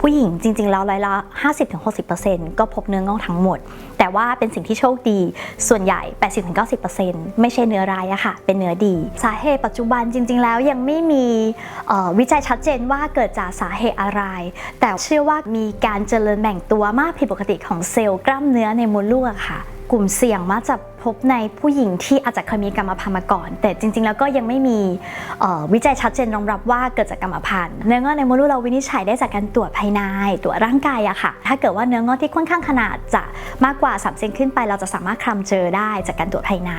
ผู้หญิงจริง ๆ แล้วร้อยละ 50-60%ก็พบเนื้องอกทั้งหมด แต่ว่าเป็นสิ่งที่โชคดี ส่วนใหญ่ 80-90%ไม่ใช่เนื้อร้ายอะค่ะ เป็นเนื้อดี สาเหตุปัจจุบันจริง ๆ แล้วยังไม่มีวิจัยชัดเจนว่าเกิดจากสาเหตุอะไร แต่เชื่อว่ามีการเจริญแบ่งตัวมากผิดปกติของเซลล์กล้ามเนื้อในมดลูกอะค่ะ กลุ่มเสี่ยงมักจะพบในผู้หญิงที่อาจจะเคยมีกรรมพันธุ์มาก่อน แต่จริง ๆ แล้วก็ยังไม่มีวิจัยชัดเจนรองรับว่าเกิดจากกรรมพันธุ์เนื้องอกในมดลูกเราวินิจฉัยได้จากการตรวจภายในตรวจร่างกายอะค่ะ ถ้าเกิดว่าเนื้องอกที่ค่อนข้างขนาดจะมากกว่า3เซนขึ้นไป เราจะสามารถคลำเจอได้จากการตรวจภายใน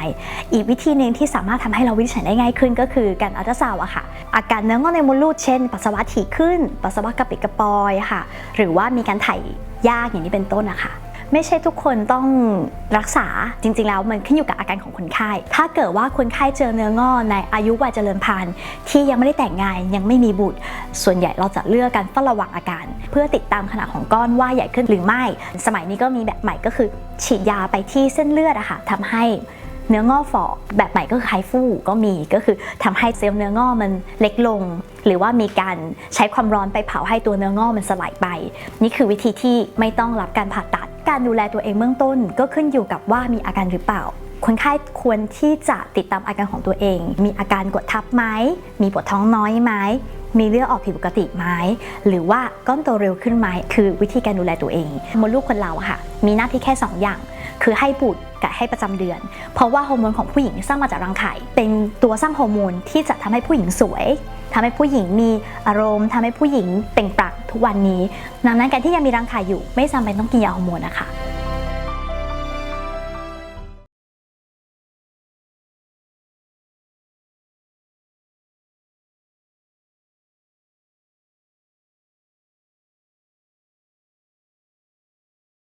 อีกวิธีหนึ่งที่สามารถทำให้เราวินิจฉัยได้ง่ายขึ้นก็คือการอัลตราซาวอะค่ะ อาการเนื้องอกในมดลูกเช่น ปัสสาวะถี่ขึ้น ปัสสาวะกระปิดกระปอยค่ะ หรือว่ามีการถ่ายยากอย่างนี้เป็นต้นนะคะไม่ใช่ทุกคนต้องรักษาจริง ๆ แล้วมันขึ้นอยู่กับอาการของคนไข้ ถ้าเกิดว่าคนไข้เจอเนื้องอกในอายุวัยเจริญพันธุ์ที่ยังไม่ได้แต่งงานยังไม่มีบุตร ส่วนใหญ่เราจะเลือกการเฝ้าระวังอาการ เพื่อติดตามขนาดของก้อนว่าใหญ่ขึ้นหรือไม่ สมัยนี้ก็มีแบบใหม่ก็คือ ฉีดยาไปที่เส้นเลือดอะค่ะทำให้ เนื้องอกฝ่อแบบใหม่ก็คือไฮฟูก็มีก็คือทำให้เซลล์เนื้องอกมันเล็กลง หรือว่ามีการใช้ความร้อนไปเผาให้ตัวเนื้องอกมันสลายไป นี่คือวิธีที่ไม่ต้องรับการผ่าตัด การดูแลตัวเองเบื้องต้น ก็ขึ้นอยู่กับว่ามีอาการหรือเปล่าคนไข้ควรที่จะติดตามอาการของตัวเอง มีอาการกดทับไหม มีปวดท้องน้อยไหม มีเลือดออกผิดปกติไหมหรือว่าก้อนโตเร็วขึ้นไหมคือวิธีการดูแลตัวเองมดลูกคนเราค่ะ มีหน้าที่แค่สองอย่าง คือให้บุตรกับให้ประจำเดือน เพราะว่าฮอร์โมนของผู้หญิงสร้างมาจากรังไข่เป็นตัวสร้างฮอร์โมนที่จะทำให้ผู้หญิงสวยทำให้ผู้หญิงมีอารมณ์ทำให้ผู้หญิงเปล่งปลั่งทุกวันนี้ดังนั้นการที่ยังมีรังไข่อยู่ไม่จำเป็นต้องกินยาฮอร์โมนนะคะ